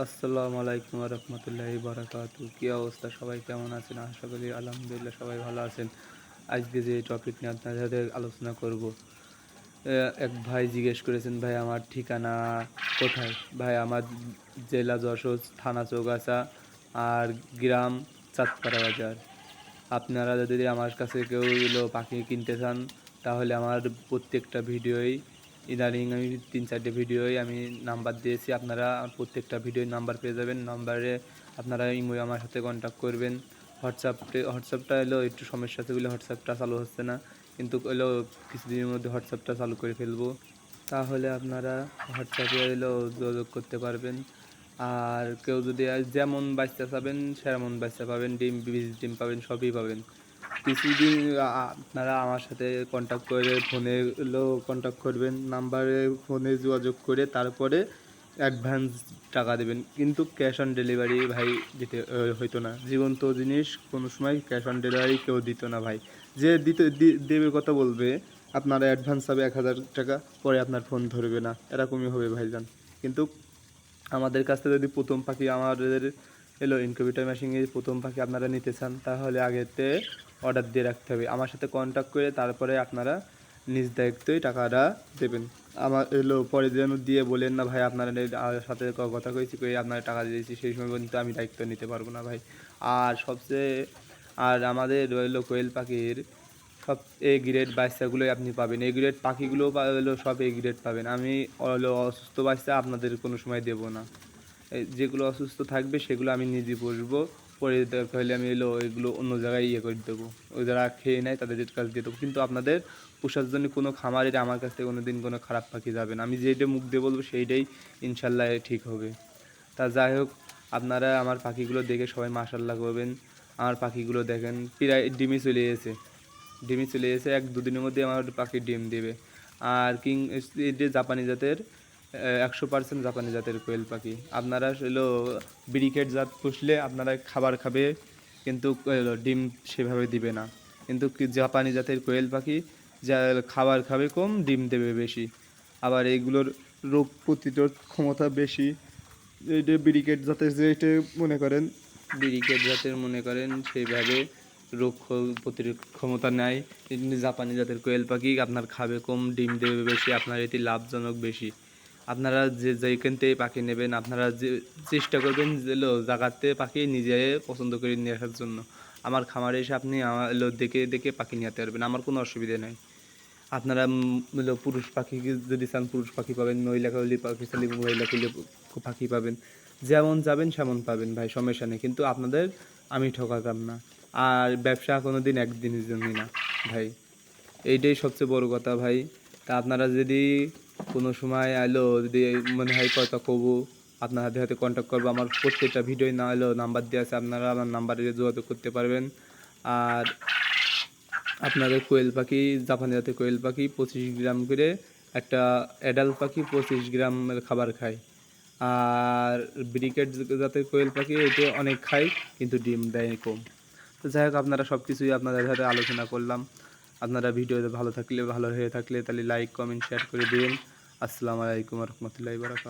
আসসালামু আলাইকুম রহমতুল্লাহি বারাকাতু কি অবস্থা? সবাই কেমন আছেন? আশা করি আলহামদুলিল্লাহ সবাই ভালো আছেন। আজকে যে টপিক নিয়ে আপনাদের সাথে আলোচনা করব এক ভাই জিজ্ঞেস করেছেন, ভাই, আমার ঠিকানা কোথায়? ভাই, আমার জেলা যশোর, থানা চৌগাছা আর গ্রাম চাঁদপাড়া বাজার। আপনারা যদি আমার কাছে কেউ পাখি কিনতে চান, তাহলে আমার প্রত্যেকটা ভিডিওই ইদানিং আমি তিন চারটে ভিডিওই আমি নাম্বার দিয়েছি। আপনারা প্রত্যেকটা ভিডিওর নাম্বার পেয়ে যাবেন। নাম্বারে আপনারা ইমো আমার সাথে কন্ট্যাক্ট করবেন। হোয়াটসঅ্যাপে হোয়াটসঅ্যাপটা এলো, একটু সমস্যা আছে বলে হোয়াটসঅ্যাপটা চালু হচ্ছে না। কিন্তু এলো, কিছুদিনের মধ্যে হোয়াটসঅ্যাপটা চালু করে ফেলব। তাহলে আপনারা হোয়াটসঅ্যাপে এলো, যোগাযোগ করতে পারবেন। আর কেউ যদি যেমন বাচ্চা পাবেন সেমন বাচ্চা পাবেন। ডিম বীজ ডিম পাবেন, সবই পাবেন। কিছুদিন আপনারা আমার সাথে কন্ট্যাক্ট করে ফোনে কন্ট্যাক্ট করবেন নাম্বারে ফোনে যোগাযোগ করে তারপরে অ্যাডভান্স টাকা দেবেন। কিন্তু ক্যাশ অন ডেলিভারি ভাই দিতে হইতো না। জীবন্ত জিনিস, কোনো সময় ক্যাশ অন ডেলিভারি কেউ দিত না ভাই। যে দিতে দেবে কথা বলবে, আপনারা অ্যাডভান্স হবে এক হাজার টাকা, পরে আপনার ফোন ধরবে না। এরকমই হবে ভাইজান। কিন্তু আমাদের কাছ থেকে যদি প্রথম পাখি আমাদের এলো ইনকিউবেটর মেশিনে প্রথম পাখি আপনারা নিতে চান, তাহলে আগেতে অর্ডার দিয়ে রাখতে হবে। আমার সাথে কন্ট্যাক্ট করে তারপরে আপনারা নিজ দায়িত্বই টাকাটা দেবেন। আমার এলো পরে যেন দিয়ে বলেন না ভাই, আপনারা সাথে কথা কয়েছি কয়ে আপনারা টাকা দিয়েছি, সেই সময় পর্যন্ত আমি দায়িত্ব নিতে পারব না ভাই। আর সবচেয়ে, আর আমাদের রইল কোয়েল পাখির সব এ গ্রেড বাচ্চাগুলোই আপনি পাবেন। এ গ্রেড পাখিগুলো হলো সব এ গ্রেড পাবেন। আমি অসুস্থ বাচ্চা, আপনাদের কোনো সময় দেবো না। যেগুলো অসুস্থ থাকবে, সেগুলো আমি নিজে বসবো। পরে দরকার হলে আমি এলো, এগুলো অন্য জায়গায় ইয়ে করে দেবো। ওই যারা খেয়ে নেয়, তাদের কাছে দিয়ে দেবো। কিন্তু আপনাদের পোষার জন্য কোনো খামারের আমার কাছ থেকে কোনো দিন কোনো খারাপ পাখি যাবে না। আমি যেটা মুখ দিয়ে বলব, সেইটাই ইনশাল্লাহ ঠিক হবে। তা যাই হোক, আপনারা আমার পাখিগুলো দেখে সবাই মাশাল্লাহ করবেন। আমার পাখিগুলো দেখেন, প্রায় ডিমে চলে এসেছে ডিমে চলে এসে এক দুদিনের মধ্যে আমার পাখি ডিম দেবে। আর কিং যে জাপানি জাতের একশো পার্সেন্ট জাপানি জাতের কোয়েল পাখি। আপনারা হলো ব্রিকেট জাত পুষলে আপনারা খাবার খাবে, কিন্তু ডিম সেভাবে দিবে না। কিন্তু জাপানি জাতের কোয়েল পাখি যা খাবার খাবে কম, ডিম দেবে বেশি। আবার এইগুলোর রোগ প্রতিরোধ ক্ষমতা বেশি। এইটা ব্রিকেট জাতের যে এটা মনে করেন? ব্রিকেট জাতের মনে করেন সেইভাবে রোগ প্রতিরোধ ক্ষমতা নেয় জাপানি জাতের কোয়েল পাখি আপনার খাবে কম, ডিম দেবে বেশি, আপনার এটি লাভজনক বেশি। আপনারা যে যেখান থেকে পাখি নেবেন, আপনারা যে চেষ্টা করবেন যে লো জায়গাতে পাখি নিজে পছন্দ করে নিয়ে আসার জন্য। আমার খামারে এসে আপনি দেখে দেখে পাখি নিয়ে পারবেন। আমার কোনো অসুবিধা নেই। আপনারা পুরুষ পাখি যদি চান, পুরুষ পাখি পাবেন, মহিলা হলে পাখি চাইলে মহিলা হলে পাখি পাবেন। যেমন যাবেন সেমন পাবেন ভাই, সমস্যা নেই। কিন্তু আপনাদের আমি ঠকাতাম না। আর ব্যবসা কোনো দিন একদিনের জন্যই না ভাই। এইটাই সবচেয়ে বড় কথা ভাই। তা আপনারা যদি কোনো সময় এলো, যদি মনে হয় কথা কবু, আপনার হাতে হাতে কন্ট্যাক্ট করব, আমার প্রত্যেকটা ভিডিও না এলো নাম্বার দেওয়া আছে, আপনারা আমার নাম্বারে যোগাযোগ করতে পারবেন। আর আপনাদের কোয়েল পাখি, জাপানি জাতের কোয়েল পাখি, পঁচিশ গ্রাম করে একটা অ্যাডাল্ট পাখি, পঁচিশ গ্রাম খাবার খায়। আর ব্রিকেট জাতের কোয়েল পাখি, এতে অনেক খায়, কিন্তু ডিম দেয় কম। তো যাই হোক, আপনারা সব কিছুই আপনাদের সাথে আলোচনা করলাম। আপনারা ভিডিওতে ভালো থাকলে, ভালো হয়ে থাকলে তাহলে লাইক কমেন্ট শেয়ার করে দিন আসসালামু আলাইকুম রহমতুল্লাহ বারকাত